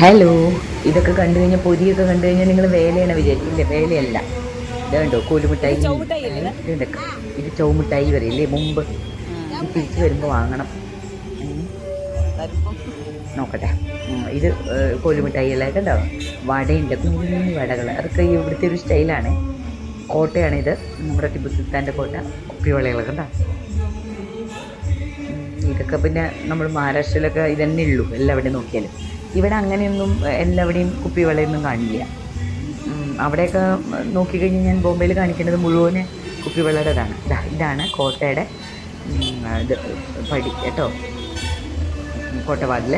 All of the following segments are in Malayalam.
ഹലോ ഇതൊക്കെ കണ്ടു കഴിഞ്ഞാൽ പൊതിയൊക്കെ കണ്ടു കഴിഞ്ഞാൽ നിങ്ങൾ വേലയാണ് വിചാരിക്കില്ലേ വേലയല്ല. ഇതുണ്ടോ കൂലുമിട്ടായി? ഇതൊക്കെ ഇത് ചൗമിഠായി വരില്ലേ മുമ്പ് തിരിച്ചു വരുമ്പോൾ വാങ്ങണം. നോക്കട്ടെ. ഇത് കോലുമിട്ടായി കോലുമിഠായികളായിട്ട് ഉണ്ടാവും വടയുണ്ട്. കുഞ്ഞു കുഞ്ഞു വടകൾ. അതൊക്കെ ഇവിടുത്തെ ഒരു സ്റ്റൈലാണ്. കോട്ടയാണിത്. നമ്മുടെ ടിപ്പു സുൽത്താന്റെ കോട്ട. കുപ്പിവളകളൊക്കെ ഉണ്ടാവും ഉം, ഇതൊക്കെ പിന്നെ നമ്മൾ മഹാരാഷ്ട്രയിലൊക്കെ ഇതന്നെ ഉള്ളൂ. എല്ലാവിടെയും നോക്കിയാലും. ഇവിടെ അങ്ങനെയൊന്നും എല്ലാവിടെയും കുപ്പിവെള്ളയൊന്നും കാണില്ല. അവിടെയൊക്കെ നോക്കിക്കഴിഞ്ഞാൽ ഞാൻ ബോംബെയിൽ കാണിക്കേണ്ടത് മുഴുവൻ കുപ്പിവെള്ളയുടേതാണ്. ഇതാണ് ഇതാ ഇതാണ് കോട്ടയുടെ ഇത് പടി കേട്ടോ? കോട്ടവാതിൽ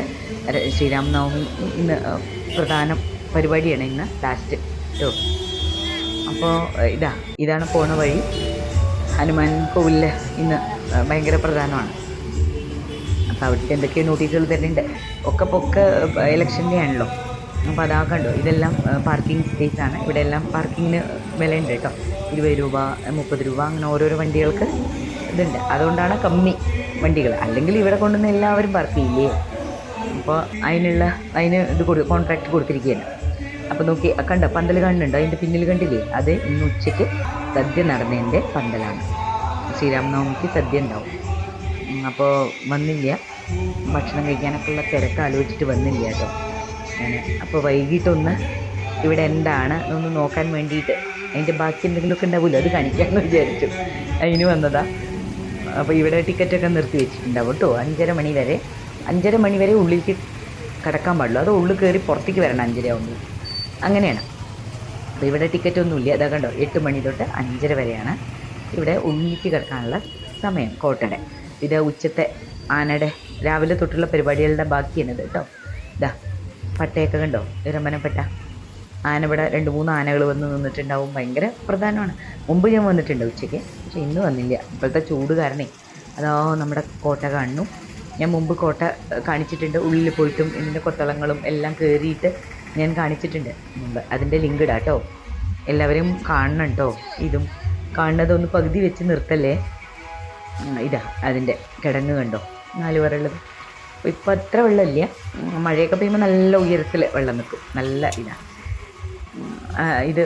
ശ്രീരാമനവമി ഇന്ന് പ്രധാന പരിപാടിയാണ് ഇന്ന് ലാസ്റ്റ് കേട്ടോ? അപ്പോൾ ഇതാ ഇതാണ് പോണ വഴി. ഹനുമാൻ കോവിലിൽ ഇന്ന് ഭയങ്കര പ്രധാനമാണ്. അവിടുത്തെ എന്തൊക്കെയോ നോട്ടീസുകൾ തരുന്നുണ്ട്. ഒക്കെ പൊക്കെ ഇലക്ഷന്റെ ആണല്ലോ. അപ്പോൾ അതാ കണ്ടോ. ഇതെല്ലാം പാർക്കിംഗ് സ്പേസ് ആണ്. ഇവിടെ എല്ലാം പാർക്കിങ്ങിന് വിലയുണ്ട് കേട്ടോ. ഇരുപത് രൂപ മുപ്പത് രൂപ അങ്ങനെ ഓരോരോ വണ്ടികൾക്ക് ഇതുണ്ട്. അതുകൊണ്ടാണ് കമ്മി വണ്ടികൾ. അല്ലെങ്കിൽ ഇവിടെ കൊണ്ടുവന്ന് എല്ലാവരും പാർക്ക് ചെയ്യില്ലേ? അപ്പോൾ അതിനുള്ള അതിന് ഇത് കൊടു കോൺട്രാക്ട് കൊടുത്തിരിക്കുകയാണ്. അപ്പോൾ നോക്കി കണ്ട പന്തൽ കാണുന്നുണ്ടോ അതിന്റെ പിന്നിൽ കണ്ടില്ലേ? അത് ഇന്ന് ഉച്ചയ്ക്ക് സദ്യ നടന്നതിന്റെ പന്തലാണ്. ശ്രീരാമനവമിക്ക് സദ്യ ഉണ്ടാവും. അപ്പോൾ വന്നില്ല. ഭക്ഷണം കഴിക്കാനൊക്കെ ഉള്ള തിരക്ക് ആലോചിച്ചിട്ട് വന്നില്ല കേട്ടോ. ഞാൻ അപ്പോൾ വൈകിട്ടൊന്ന് ഇവിടെ എന്താണ് ഒന്ന് നോക്കാൻ വേണ്ടിയിട്ട് അതിന്റെ ബാക്കി എന്തെങ്കിലുമൊക്കെ ഉണ്ടാവില്ല അത് കാണിക്കാമെന്ന് വിചാരിച്ചു. അതിന് വന്നതാ. അപ്പോൾ ഇവിടെ ടിക്കറ്റൊക്കെ നിർത്തി വെച്ചിട്ടുണ്ടാവും കേട്ടോ. അഞ്ചര മണി വരെ. അഞ്ചര മണി വരെ ഉള്ളിലേക്ക് കിടക്കാൻ പാടുള്ളൂ. അത് ഉള്ളിൽ കയറി പുറത്തേക്ക് വരണം അഞ്ചര ആവുമ്പോൾ. അങ്ങനെയാണ്. അപ്പോൾ ഇവിടെ ടിക്കറ്റ് ഒന്നുമില്ല അതാ കണ്ടോ എട്ട് മണി തൊട്ട് അഞ്ചര വരെയാണ് ഇവിടെ ഉള്ളിലേക്ക് കിടക്കാനുള്ള സമയം കോട്ടയുടെ. ഇത് ഉച്ചത്തെ ആനയുടെ രാവിലെ തൊട്ടുള്ള പരിപാടികളുടെ ബാക്കിയാണിത് കേട്ടോ. ഇതാ പട്ടയൊക്കെ കണ്ടോ? ഇരമ്പനപ്പെട്ട ആന ഇവിടെ രണ്ട് മൂന്ന് ആനകൾ വന്ന് നിന്നിട്ടുണ്ടാവും. ഭയങ്കര പ്രധാനമാണ്. മുമ്പ് ഞാൻ വന്നിട്ടുണ്ട് ഉച്ചയ്ക്ക് പക്ഷെ ഇന്ന് വന്നില്ല. ഇപ്പോഴത്തെ ചൂട് കാരണേ. അതോ നമ്മുടെ കോട്ട കാണുന്നു. ഞാൻ മുമ്പ് കോട്ട കാണിച്ചിട്ടുണ്ട്. ഉള്ളിൽ പോയിട്ടും ഇതിന്റെ കൊത്തളങ്ങളും എല്ലാം കയറിയിട്ട് ഞാൻ കാണിച്ചിട്ടുണ്ട്. മുമ്പ് അതിന്റെ ലിങ്ക് ഇടാം കേട്ടോ. എല്ലാവരും കാണണം കേട്ടോ. ഇതും കാണുന്നതൊന്ന് പകുതി വെച്ച് നിർത്തല്ലേ? ഇതാ അതിന്റെ കിടങ്ങ് കണ്ടോ? നാല് വരള്ളത് ഇപ്പോൾ അത്ര വെള്ളമില്ല. മഴയൊക്കെ പെയ്യുമ്പോൾ നല്ല ഉയരത്തിൽ വെള്ളം നിൽക്കും. നല്ല ഇതാണ് ഇത്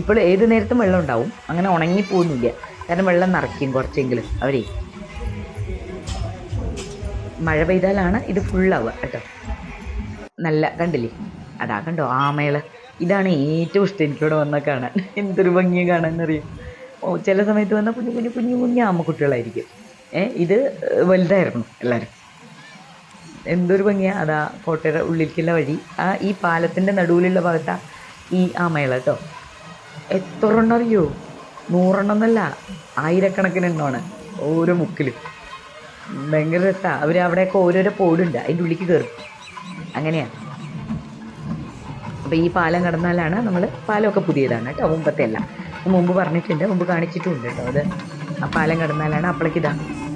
ഇപ്പോൾ ഏത് നേരത്തും വെള്ളം ഉണ്ടാവും. അങ്ങനെ ഉണങ്ങിപ്പോകുന്നില്ല കാരണം വെള്ളം നിറയ്ക്കും കുറച്ചെങ്കിലും. അവരെ. മഴ പെയ്താലാണ് ഇത് ഫുള്ളാവുക കേട്ടോ. നല്ല കണ്ടില്ലേ? അതാ കണ്ടോ ആമകൾ ഇതാണ് ഏറ്റവും ഇഷ്ടം എനിക്കിവിടെ വന്നാൽ കാണാൻ. എന്തൊരു ഭംഗിയെ കാണാൻ അറിയും ചില സമയത്ത് വന്ന കുഞ്ഞു കുഞ്ഞു കുഞ്ഞു കുഞ്ഞു ആമക്കുട്ടികളായിരിക്കും ഏ ഇത് വലുതായിരുന്നു എല്ലാവരും എന്തൊരു ഭംഗിയാണ് അതാ കോട്ടയുടെ ഉള്ളിലേക്കുള്ള വഴി. ആ ഈ പാലത്തിന്റെ നടുവിലുള്ള ഭാഗത്താ ഈ ആമകൾ കേട്ടോ. എത്ര എണ്ണം അറിയോ? നൂറെണ്ണം എന്നല്ല ആയിരക്കണക്കിന് എണ്ണമാണ്. ഓരോ മുക്കിലും. ഭയങ്കര രസമാണ് അവർ അവിടെയൊക്കെ ഓരോരോ പോടുണ്ട്. അതിന്റെ ഉള്ളിലേക്ക് കയറും അങ്ങനെയാണ് അപ്പോൾ ഈ പാലം കടന്നാലാണ് നമ്മൾ പാലമൊക്കെ പുതിയതാണ് കേട്ടോ മുമ്പത്തെ അല്ല മുമ്പ് പറഞ്ഞിട്ടുണ്ട് മുമ്പ് കാണിച്ചിട്ടുണ്ട് കേട്ടോ അത്. ആ പാലം കടന്നാലാണ് അപ്പോഴേക്ക് ഇതാ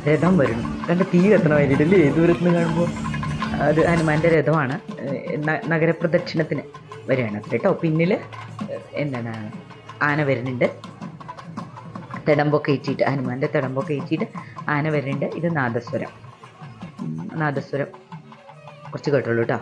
രഥം വരുന്നു കണ്ട് തീ കത്തണമായിരിക്കില്ലേ ദൂരത്ത് നിന്ന് കാണുമ്പോൾ അത് ഹനുമാന്റെ രഥമാണ്. നഗരപ്രദക്ഷിണത്തിന് വരികയാണ് കേട്ടോ പിന്നിൽ എന്താണ് ആന വരുന്നുണ്ട്. തിടമ്പൊക്കെ ഏറ്റിയിട്ട് ഹനുമാന്റെ തിടമ്പൊക്കെ ഏറ്റിയിട്ട് ആന വരുന്നുണ്ട്. ഇത് നാദസ്വരം. നാദസ്വരം. കുറച്ച് കേട്ടുള്ളൂ കേട്ടോ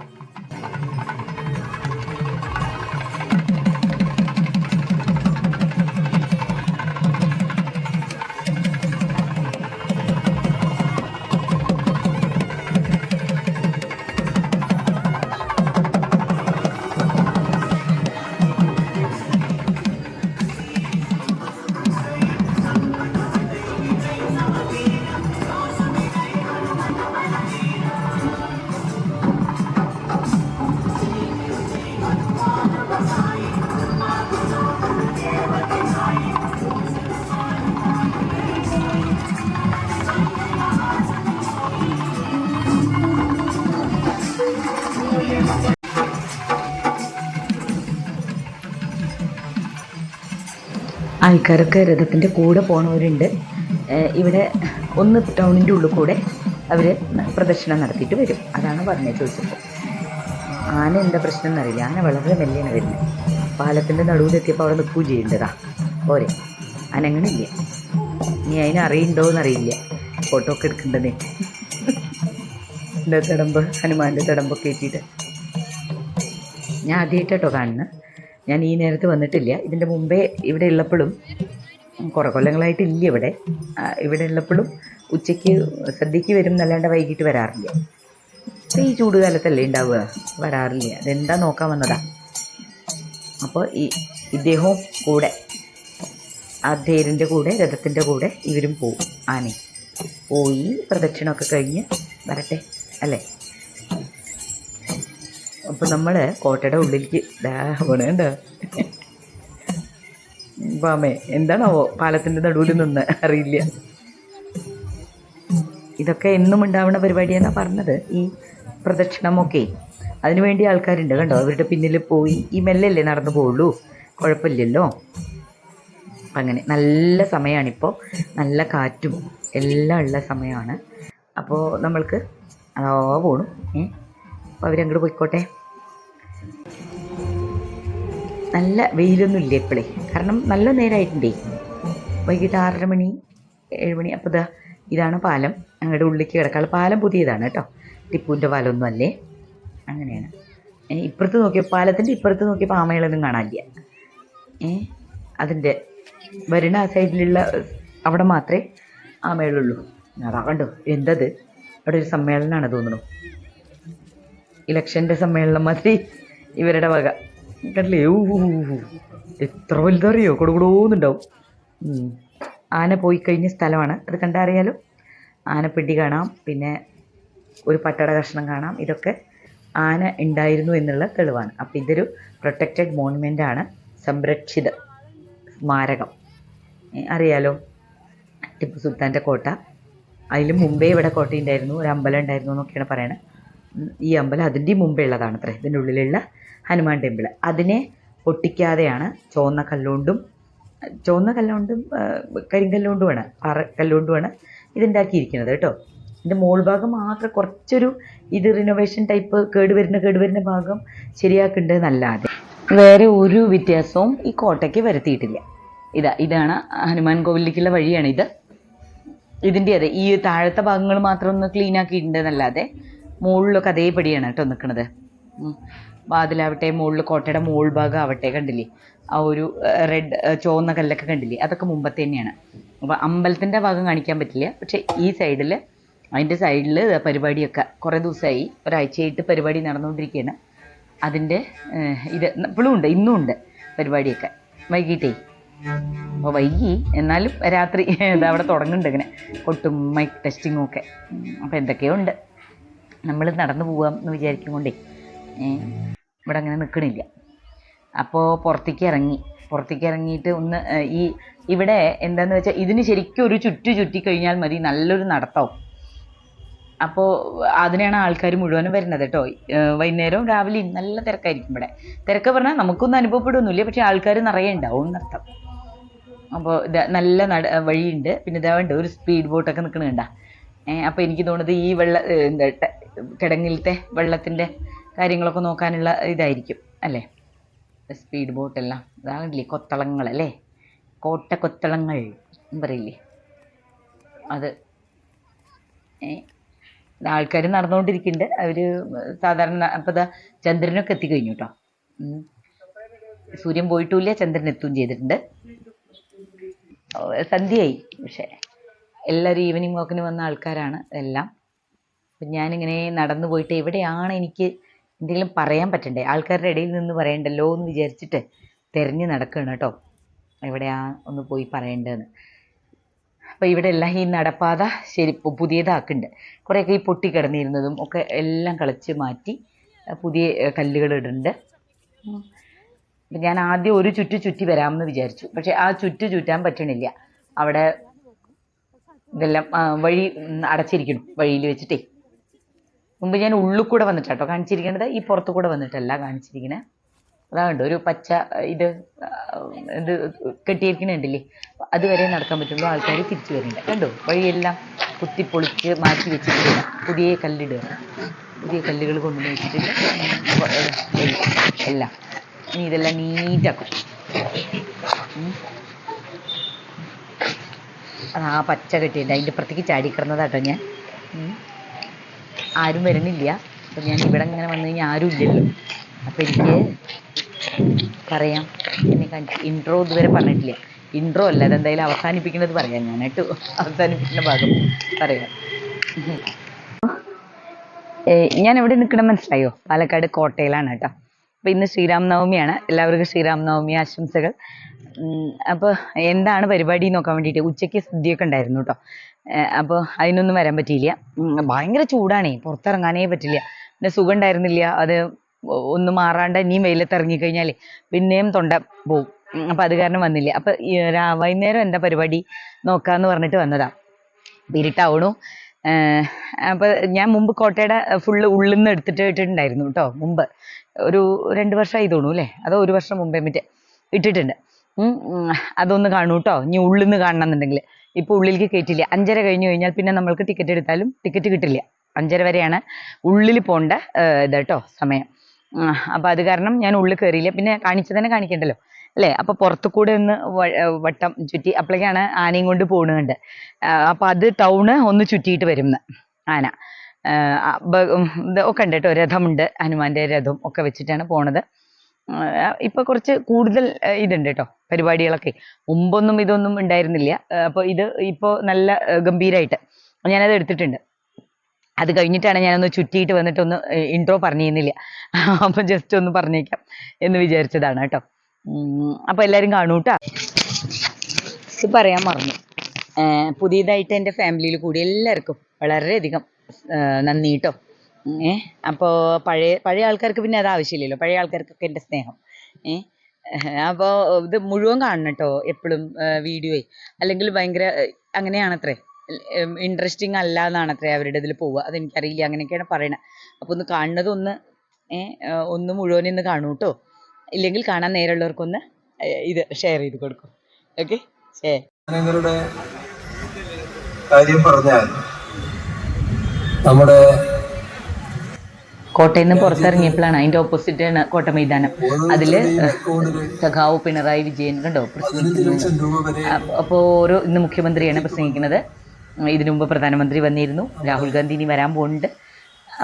ആൾക്കാരൊക്കെ രഥത്തിന്റെ കൂടെ പോണവരുണ്ട്. ഇവിടെ ഒന്ന് ടൗണിന്റെ ഉള്ളിൽ കൂടെ അവർ പ്രദർശനം നടത്തിയിട്ട് വരും. അതാണ് പറഞ്ഞത് ചോദിച്ചപ്പോൾ. ആന എന്താ പ്രശ്നം എന്നറിയില്ല. ആന വളരെ മെല്ലെയാണ് വരുന്നത്. പാലത്തിന്റെ നടുവിലെത്തിയപ്പോൾ അവിടെ നിൽക്കുകയും ചെയ്യേണ്ടതാ. പോരെ. അനങ്ങണില്ല ഇനി അതിനെ അറിയണ്ടോ എന്നറിയില്ല. ഫോട്ടോ ഒക്കെ എടുക്കേണ്ടതേ എന്റെ തടമ്പ്? ഹനുമാന്റെ തടമ്പൊക്കെ ഏറ്റിയിട്ട് ഞാൻ ആദ്യമായിട്ടോ കാണുന്നത്. ഞാൻ ഈ നേരത്ത് വന്നിട്ടില്ല. ഇതിന്റെ മുമ്പേ ഇവിടെ ഉള്ളപ്പോഴും കുറേ കൊല്ലങ്ങളായിട്ടില്ല ഇവിടെ. ഇവിടെ ഉള്ളപ്പോഴും ഉച്ചയ്ക്ക് സദ്യക്ക് വരും എന്നല്ലാണ്ട് വൈകിട്ട് വരാറില്ല. ഇപ്പം ഈ ചൂട് കാലത്തല്ലേ ഉണ്ടാവുക? വരാറില്ല. അതെന്താ നോക്കാൻ വന്നതാ? അപ്പോൾ ഈ ഇദ്ദേഹവും കൂടെ ആ തേരിന്റെ കൂടെ രഥത്തിന്റെ കൂടെ ഇവരും പോവും. ആനയും. പോയി പ്രദക്ഷിണമൊക്കെ കഴിഞ്ഞ് വരട്ടെ അല്ലേ? അപ്പം നമ്മളെ കോട്ടയുടെ ഉള്ളിലേക്ക് ദാ പോണേണ്ട ബാമേ എന്താണാവോ പാലത്തിന്റെ നടുവിൽ നിന്ന്? അറിയില്ല. ഇതൊക്കെ എന്നും ഉണ്ടാവുന്ന പരിപാടിയെന്നാണ് പറഞ്ഞത് ഈ പ്രദക്ഷിണമൊക്കെ. അതിനുവേണ്ടി ആൾക്കാരുണ്ട് കണ്ടോ? അവരുടെ പിന്നിൽ പോയി ഈ മെല്ലല്ലേ നടന്നു പോവുള്ളൂ. കുഴപ്പമില്ലല്ലോ. അങ്ങനെ നല്ല സമയമാണിപ്പോൾ നല്ല കാറ്റും എല്ലാം ഉള്ള സമയമാണ് അപ്പോൾ നമ്മൾക്ക് അതോ പോണു. അപ്പോൾ അവരങ്ങോട്ട് പോയിക്കോട്ടെ. നല്ല വെയിലൊന്നും ഇല്ല ഇപ്പോഴേ കാരണം നല്ല നേരമായിട്ടുണ്ടേ വൈകിട്ട് ആറര മണി ഏഴ് മണി അപ്പോൾ ഇതാ ഇതാണ് പാലം. ഞങ്ങളുടെ ഉള്ളിലേക്ക് കിടക്കാനുള്ള പാലം പുതിയതാണ് കേട്ടോ. ടിപ്പുവിന്റെ പാലമൊന്നും അല്ലേ അങ്ങനെയാണ് ഇപ്പുറത്ത് നോക്കിയ പാലത്തിന്റെ ഇപ്പുറത്ത് നോക്കിയ പാമയിലൊന്നും കാണാനില്ല. ഏ അതിന്റെ വരുന്ന ആ സൈഡിലുള്ള അവിടെ മാത്രമേ ആമയുള്ളൂ അതാ കണ്ടോ എന്തത്? അവിടെ ഒരു സമ്മേളനമാണ് തോന്നുന്നു. ഇലക്ഷന്റെ സമ്മേളനം മാതിരി ഇവരുടെ വക. കണ്ടില്ലേ? ഊ. എത്ര വലുതറിയോ? കൊടുകൂടോന്നുണ്ടാവും. ആന പോയി കഴിഞ്ഞ സ്ഥലമാണ്. അത് കണ്ടറിയാലോ ആനപ്പെട്ടി കാണാം. പിന്നെ ഒരു പട്ടട കഷ്ണം കാണാം. ഇതൊക്കെ ആന ഉണ്ടായിരുന്നു എന്നുള്ള തെളിവാണ്. അപ്പോൾ ഇതൊരു പ്രൊട്ടക്റ്റഡ് മോണുമെന്റ് ആണ്. സംരക്ഷിത സ്മാരകം. അറിയാലോ? ടിപ്പു സുൽത്താന്റെ കോട്ട. അതിൽ മുമ്പേ ഇവിടെ കോട്ടയുണ്ടായിരുന്നു. ഒരു അമ്പലം ഉണ്ടായിരുന്നു എന്നൊക്കെയാണ് പറയണത് ഈ അമ്പലം അതിന്റെ മുമ്പേ ഉള്ളതാണ് അത്ര ഇതിന്റെ ഉള്ളിലുള്ള ഹനുമാൻ ടെമ്പിൾ. അതിനെ പൊട്ടിക്കാതെയാണ് ചുവന്ന കല്ലുകൊണ്ടും ചുവന്ന കല്ലുകൊണ്ടും കരിങ്കല്ലുകൊണ്ടുമാണ് പാറ കല്ലുകൊണ്ടുമാണ് ഇതുണ്ടാക്കിയിരിക്കുന്നത് കേട്ടോ. ഇതിന്റെ മോൾ ഭാഗം മാത്രം കുറച്ചൊരു ഇത് റിനോവേഷൻ ടൈപ്പ് കേടുവരുന്ന കേടുവരുന്ന ഭാഗം ശരിയാക്കുന്നുണ്ട് നല്ലാതെ വേറെ ഒരു വ്യത്യാസവും ഈ കോട്ടയ്ക്ക് വരുത്തിയിട്ടില്ല. ഇതാ ഇതാണ് ഹനുമാൻ കോവിലേക്കുള്ള വഴിയാണ് ഇത് ഇതിന്റെ അതെ ഈ താഴത്തെ ഭാഗങ്ങൾ മാത്രം ഒന്ന് ക്ലീൻ ആക്കിയിട്ടുണ്ടെന്നല്ലാതെ മുകളിലൊക്കെ അതേപടിയാണ് കേട്ടോ നിൽക്കുന്നത്. വാതിലാവട്ടെ മുകളിൽ കോട്ടയുടെ മുകൾ ഭാഗം ആവട്ടെ കണ്ടില്ലേ? ആ ഒരു റെഡ് ചുവന്ന കല്ലൊക്കെ കണ്ടില്ലേ? അതൊക്കെ മുമ്പത്തെ തന്നെയാണ്. അപ്പോൾ അമ്പലത്തിന്റെ ഭാഗം കാണിക്കാൻ പറ്റില്ല. പക്ഷേ ഈ സൈഡിൽ അതിന്റെ സൈഡിൽ പരിപാടിയൊക്കെ കുറേ ദിവസമായി. ഒരാഴ്ചയായിട്ട് പരിപാടി നടന്നുകൊണ്ടിരിക്കുകയാണ്. അതിന്റെ ഇത് ഇപ്പോഴും ഉണ്ട് ഇന്നും ഉണ്ട് പരിപാടിയൊക്കെ. വൈകിട്ടേ. അപ്പോൾ വൈകി എന്നാലും രാത്രി അവിടെ തുടങ്ങുന്നുണ്ട് ഇങ്ങനെ. കൊട്ടും മൈക്ക് ടെസ്റ്റിങ്ങും ഒക്കെ. അപ്പോൾ എന്തൊക്കെയോ ഉണ്ട്. നമ്മൾ നടന്നു പോവാം എന്ന് വിചാരിക്കും കൊണ്ടേ ഇവിടെ അങ്ങനെ നിൽക്കണില്ല അപ്പോൾ പുറത്തേക്ക് ഇറങ്ങി പുറത്തേക്ക് ഇറങ്ങിയിട്ട് ഒന്ന് ഈ ഇവിടെ എന്താന്ന് വെച്ചാൽ ഇതിന് ശരിക്കും ഒരു ചുറ്റു ചുറ്റി കഴിഞ്ഞാൽ മതി. നല്ലൊരു നടത്താവും. അപ്പോൾ അതിനാണ് ആൾക്കാർ മുഴുവനും വരുന്നത് കേട്ടോ. വൈകുന്നേരവും രാവിലെയും നല്ല തിരക്കായിരിക്കും ഇവിടെ. തിരക്ക് പറഞ്ഞാൽ നമുക്കൊന്നും അനുഭവപ്പെടുന്നില്ല പക്ഷേ ആൾക്കാർ നിറയെ ഉണ്ടാവും നടത്തം അപ്പോൾ ഇത് നല്ല നട വഴിയുണ്ട്. പിന്നെ ഇതാ വേണ്ട ഒരു സ്പീഡ് ബോട്ടൊക്കെ നിൽക്കണുണ്ട അപ്പോൾ എനിക്ക് തോന്നുന്നത് ഈ വെള്ള എന്താ കിടങ്ങിലത്തെ വെള്ളത്തിന്റെ കാര്യങ്ങളൊക്കെ നോക്കാനുള്ള ഇതായിരിക്കും അല്ലേ? സ്പീഡ് ബോട്ടെല്ലാം അതാണല്ലേ കോട്ട കൊത്തളങ്ങൾ എന്ന് പറയില്ലേ? അത് ആൾക്കാർ നടന്നുകൊണ്ടിരിക്കുന്നുണ്ട്. അവർ സാധാരണ അപ്പോൾ ഇതാ ചന്ദ്രനൊക്കെ എത്തിക്കഴിഞ്ഞു കേട്ടോ സൂര്യൻ പോയിട്ടുമില്ല ചന്ദ്രൻ എത്തുകയും ചെയ്തിട്ടുണ്ട്. സന്ധ്യയായി പക്ഷേ. എല്ലാവരും ഈവനിങ് വാക്കിന് വന്ന ആൾക്കാരാണ് എല്ലാം. അപ്പം ഞാനിങ്ങനെ നടന്നു പോയിട്ട് എവിടെയാണ് എനിക്ക് എന്തെങ്കിലും പറയാൻ പറ്റണ്ടേ? ആൾക്കാരുടെ ഇടയിൽ നിന്ന് പറയണ്ടല്ലോ എന്ന് വിചാരിച്ചിട്ട് തിരഞ്ഞു നടക്കുകയാണ് കേട്ടോ. എവിടെയാ ഒന്ന് പോയി പറയേണ്ടതെന്ന്. അപ്പോൾ ഇവിടെ എല്ലാം ഈ നടപ്പാത ശരി പുതിയതാക്കുന്നുണ്ട് കുറേയൊക്കെ ഈ പൊട്ടി കിടന്നിരുന്നതും ഒക്കെ എല്ലാം കളിച്ച് മാറ്റി പുതിയ കല്ലുകൾ ഇടുന്നുണ്ട് ഞാൻ ആദ്യം ഒരു ചുറ്റ് ചുറ്റി വരാമെന്ന് വിചാരിച്ചു. പക്ഷെ ആ ചുറ്റ് ചുറ്റാൻ പറ്റണില്ല. അവിടെ ഇതെല്ലാം വഴി അടച്ചിരിക്കണം വഴിയിൽ വെച്ചിട്ടേ. മുമ്പ് ഞാൻ ഉള്ളിൽ കൂടെ വന്നിട്ടാട്ടോ കാണിച്ചിരിക്കേണ്ടത് ഈ പുറത്തു കൂടെ വന്നിട്ടല്ല കാണിച്ചിരിക്കുന്നത് അതാണ്ട് ഒരു പച്ച ഇത് ഇത് കെട്ടിയിരിക്കണുണ്ടല്ലേ അതുവരെ നടക്കാൻ പറ്റുള്ളൂ ആൾക്കാർ തിരിച്ചു വരുന്നുണ്ട്. കണ്ടോ വഴിയെല്ലാം കുത്തിപ്പൊളിച്ച് മാറ്റി വെച്ചിട്ടില്ല പുതിയ കല്ലിടുക. പുതിയ കല്ലുകൾ കൊണ്ടുവന്ന് വെച്ചിട്ടുണ്ട്. അല്ല എല്ലാം. ഇനി ഇതെല്ലാം നീറ്റാക്കും. ആ പച്ച കെട്ടിയിട്ടുണ്ട് അതിന്റെ ചാടി കിടന്നതാട്ടോ ഞാൻ. ആരും വരുന്നില്ല. അപ്പം ഞാൻ ഇവിടെ ഇങ്ങനെ വന്നു കഴിഞ്ഞാൽ ആരും ഇല്ലല്ലോ. അപ്പം എനിക്ക് പറയാം. എന്നെ ഇൻട്രോ ഇതുവരെ പറഞ്ഞിട്ടില്ല. ഇൻട്രോ അല്ല അതെന്തായാലും അവസാനിപ്പിക്കുന്നത് പറയാം. ഞാൻ കേട്ടോ അവസാനിപ്പിക്കുന്ന ഭാഗം പറയാം. ഞാൻ എവിടെ നിൽക്കണം മനസ്സിലായോ? പാലക്കാട് കോട്ടയിലാണ് കേട്ടോ. അപ്പോൾ ഇന്ന് ശ്രീരാംനവമിയാണ് എല്ലാവർക്കും ശ്രീരാംനവമി ആശംസകൾ. അപ്പോൾ എന്താണ് പരിപാടി നോക്കാൻ വേണ്ടിയിട്ട് ഉച്ചയ്ക്ക് സദ്യയൊക്കെ ഉണ്ടായിരുന്നു കേട്ടോ. അപ്പോൾ അതിനൊന്നും വരാൻ പറ്റിയില്ല. ഭയങ്കര ചൂടാണേ പുറത്തിറങ്ങാനേ പറ്റില്ല. പിന്നെ സുഖം ഉണ്ടായിരുന്നില്ല അത് ഒന്ന് മാറാണ്ട് ഇനിയും വെയിലത്ത് ഇറങ്ങിക്കഴിഞ്ഞാൽ പിന്നെയും തൊണ്ട പോകും അപ്പം അത് കാരണം വന്നില്ല. അപ്പം വൈകുന്നേരം എന്താ പരിപാടി? നോക്കാമെന്ന് പറഞ്ഞിട്ട് വന്നതാ. ഇരുട്ടാവണു. അപ്പോൾ ഞാൻ മുമ്പ് കോട്ടയുടെ ഫുള്ള് ഉള്ളിൽ നിന്ന് എടുത്തിട്ട് ഇട്ടിട്ടുണ്ടായിരുന്നു കേട്ടോ മുമ്പ്. ഒരു രണ്ട് വർഷമായി തോന്നുന്നു അല്ലേ? അതോ ഒരു വർഷം മുമ്പേ മറ്റേ ഇട്ടിട്ടുണ്ട്. അതൊന്ന് കാണൂ കേട്ടോ ഇനി ഉള്ളിൽ നിന്ന് കാണണമെന്നുണ്ടെങ്കിൽ ഇപ്പോൾ ഉള്ളിലേക്ക് കയറ്റില്ല അഞ്ചര കഴിഞ്ഞു കഴിഞ്ഞാൽ പിന്നെ നമ്മൾക്ക് ടിക്കറ്റ് എടുത്താലും ടിക്കറ്റ് കിട്ടില്ല. അഞ്ചര വരെയാണ് ഉള്ളിൽ പോകേണ്ട ഏഹ്, ഇത് കേട്ടോ സമയം. അപ്പോൾ അത് കാരണം ഞാൻ ഉള്ളിൽ കയറിയില്ല പിന്നെ കാണിച്ചു തന്നെ കാണിക്കണ്ടല്ലോ. അല്ലേ? അപ്പോൾ പുറത്തു കൂടെ ഒന്ന് വട്ടം ചുറ്റി. അപ്പോഴേക്കാണ് ആനയും കൊണ്ട് പോകുന്നുണ്ട് അപ്പോൾ അത് ടൗണ് ഒന്ന് ചുറ്റിയിട്ട് വരുന്ന ആന. ഒക്കെ ഉണ്ട് കേട്ടോ രഥമുണ്ട്. ഹനുമാന്റെ രഥം ഒക്കെ വെച്ചിട്ടാണ് പോണത്. ഇപ്പൊ കുറച്ച് കൂടുതൽ ഇതുണ്ട് കേട്ടോ പരിപാടികളൊക്കെ. മുമ്പൊന്നും ഇതൊന്നും ഉണ്ടായിരുന്നില്ല. അപ്പോൾ ഇത് ഇപ്പോൾ നല്ല ഗംഭീരായിട്ട് ഞാനത് എടുത്തിട്ടുണ്ട്. അത് കഴിഞ്ഞിട്ടാണ് ഞാനൊന്ന് ചുറ്റിയിട്ട് വന്നിട്ടൊന്ന് ഇൻട്രോ പറഞ്ഞിരുന്നില്ല. അപ്പം ജസ്റ്റ് ഒന്ന് പറഞ്ഞേക്കാം എന്ന് വിചാരിച്ചതാണ് കേട്ടോ അപ്പൊ അപ്പോൾ എല്ലാവരും കാണൂ കേട്ടോ ഇത് പറയാൻ മറന്നു. പുതിയതായിട്ട് എന്റെ ഫാമിലിയിൽ കൂടി എല്ലാവർക്കും വളരെയധികം നന്ദി കേട്ടോ ഏ? അപ്പോൾ പഴയ പഴയ ആൾക്കാർക്ക് പിന്നെ അത് ആവശ്യമില്ലല്ലോ. പഴയ ആൾക്കാർക്കൊക്കെ എന്റെ സ്നേഹം. ഏ? അപ്പോൾ ഇത് മുഴുവൻ കാണണം കേട്ടോ എപ്പോഴും വീഡിയോയെ അല്ലെങ്കിൽ ഭയങ്കര അങ്ങനെയാണത്രേ. ഇൻട്രസ്റ്റിംഗ് അല്ല എന്നാണത്രേ അവരുടെ ഇതിൽ പോവുക. അതെനിക്കറിയില്ല. അങ്ങനെയൊക്കെയാണ് പറയണത് അപ്പോൾ ഒന്ന് കാണുന്നത് ഒന്ന് ഒന്ന് മുഴുവനൊന്ന് കാണൂ കേട്ടോ ഇല്ലെങ്കിൽ കാണാൻ നേരമുള്ളവർക്കൊന്ന് ഇത് ഷെയർ ചെയ്ത് കൊടുക്കും. ഓക്കെ ശരി ജനങ്ങളുടെ കാര്യം പറഞ്ഞാൽ നമ്മുടെ കോട്ടയിൽ നിന്ന് പുറത്തിറങ്ങിയപ്പോഴാണ് അതിന്റെ ഓപ്പോസിറ്റ് ആണ് കോട്ട മൈതാനം. അതിൽ സഖാവ് പിണറായി വിജയൻ കണ്ടോ പ്രസംഗിക്കുന്നത് അപ്പോൾ ഓരോ ഇന്ന് മുഖ്യമന്ത്രിയാണ് പ്രസംഗിക്കുന്നത്. ഇതിനു മുമ്പ് പ്രധാനമന്ത്രി വന്നിരുന്നു. രാഹുൽ ഗാന്ധി ഇനി വരാൻ പോകുന്നുണ്ട്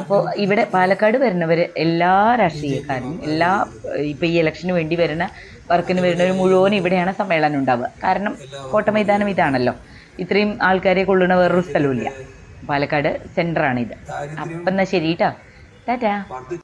അപ്പോൾ ഇവിടെ പാലക്കാട് വരുന്നവർ എല്ലാ രാഷ്ട്രീയക്കാരും എല്ലാ ഇപ്പോൾ ഈ ഇലക്ഷന് വേണ്ടി വരുന്ന വർക്കിന് വരുന്നവർ മുഴുവൻ ഇവിടെയാണ് സമ്മേളനം ഉണ്ടാവുക. കാരണം കോട്ട മൈതാനം ഇതാണല്ലോ. ഇത്രയും ആൾക്കാരെ കൊള്ളുന്ന വേറൊരു സ്ഥലമില്ല പാലക്കാട് സെന്ററാണ് ഇത് അപ്പം എന്നാൽ ശരി കേട്ടോ Dadah.